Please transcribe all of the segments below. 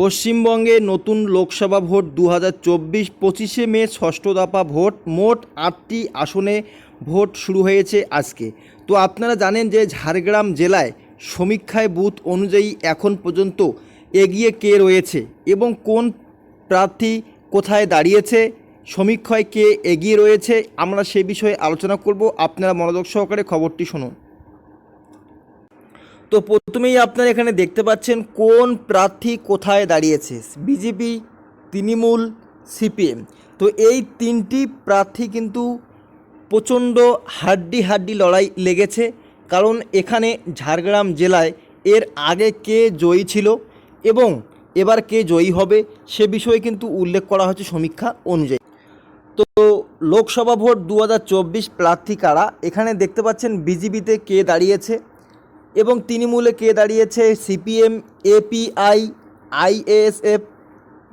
পশ্চিমবঙ্গে নতুন লোকসভা ভোট দু হাজার চব্বিশ পঁচিশে মে ষষ্ঠ দফা ভোট, মোট আটটি আসনে ভোট শুরু হয়েছে আজকে। তো আপনারা জানেন যে ঝাড়গ্রাম জেলায় সমীক্ষায় বুথ অনুযায়ী এখন পর্যন্ত এগিয়ে কে রয়েছে এবং কোন প্রার্থী কোথায় দাঁড়িয়েছে, সমীক্ষায় কে এগিয়ে রয়েছে, আমরা সে বিষয়ে আলোচনা করব। আপনারা মনোযোগ সহকারে খবরটি শুনুন। তো প্রথমেই আপনারা এখানে দেখতে পাচ্ছেন কোন প্রার্থী কোথায় দাঁড়িয়েছে, বিজেপি, তৃণমূল, সিপিএম। তো এই তিনটি প্রার্থী কিন্তু প্রচণ্ড হাড্ডি হাড্ডি লড়াই লেগেছে, কারণ এখানে ঝাড়গ্রাম জেলায় এর আগে কে জয়ী ছিল এবং এবার কে জয়ী হবে সে বিষয়ে কিন্তু উল্লেখ করা হচ্ছে সমীক্ষা অনুযায়ী। তো লোকসভা ভোট দু হাজার চব্বিশ প্রার্থী কারা? এখানে দেখতে পাচ্ছেন বিজেপিতে কে দাঁড়িয়েছে এবং তৃণমূলে কে দাঁড়িয়েছে? CPM, API, ISF,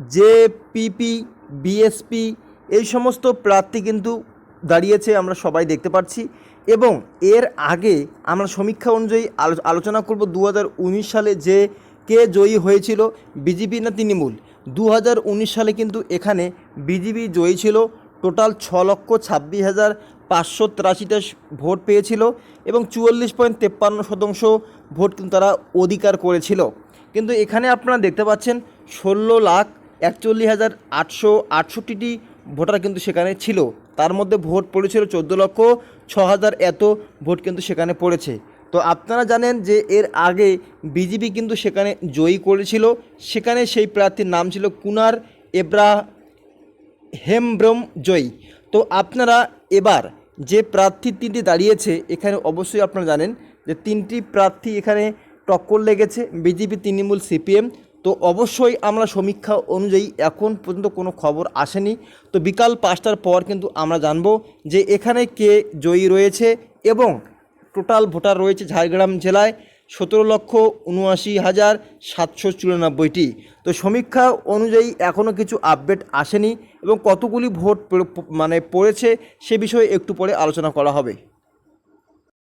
JPP, BSP, এই সমস্ত প্রার্থী কিন্তু দাঁড়িয়েছে, আমরা সবাই দেখতে পাচ্ছি। এবং এর আগে আমরা সমীক্ষা অনুযায়ী আলো- আলোচনা করব দু হাজার উনিশ সালে যে কে জয়ী হয়েছিল, বিজেপি না তৃণমূল? দু হাজার উনিশ সালে কিন্তু এখানে বিজেপি জয়ী ছিল টোটাল ছ লক্ষ ছাব্বিশ হাজার পাঁচশো তিরাশিটা ভোট পেয়েছিল এবং চুয়াল্লিশ পয়েন্ট তেপ্পান্ন শতাংশ ভোট কিন্তু তারা অধিকার করেছিল। কিন্তু এখানে আপনারা দেখতে পাচ্ছেন ষোলো লাখ একচল্লিশ হাজার আটশো আটষট্টিটি ভোটার কিন্তু সেখানে ছিল। তার মধ্যে ভোট পড়েছিল চোদ্দ লক্ষ ছ হাজার এত ভোট কিন্তু সেখানে পড়েছে। তো আপনারা জানেন যে এর আগে বিজেপি কিন্তু সেখানে জয়ী করেছিল। সেখানে সেই প্রার্থীর নাম ছিল কুনার এব্রা হেমব্রম জয়ী। তো আপনারা এবার যে প্রার্থী তিনটি দাঁড়িয়েছে, এখানে অবশ্যই আপনারা জানেন যে তিনটি প্রার্থী এখানে টক্কর লেগেছে, বিজেপি, তৃণমূল, সিপিএম। তো অবশ্যই আমরা সমীক্ষা অনুযায়ী এখন পর্যন্ত কোনো খবর আসেনি। তো বিকাল পাঁচটার পর কিন্তু আমরা জানব যে এখানে কে জয়ী রয়েছে এবং টোটাল ভোটার রয়েছে ঝাড়গ্রাম জেলায়। সতেরো লক্ষ উনআশি হাজার সাতশো চুরানব্বইটি। তো সমীক্ষা অনুযায়ী এখনও কিছু আপডেট আসেনি এবং কতগুলি ভোট মানে পড়েছে সে বিষয়ে একটু পরে আলোচনা করা হবে।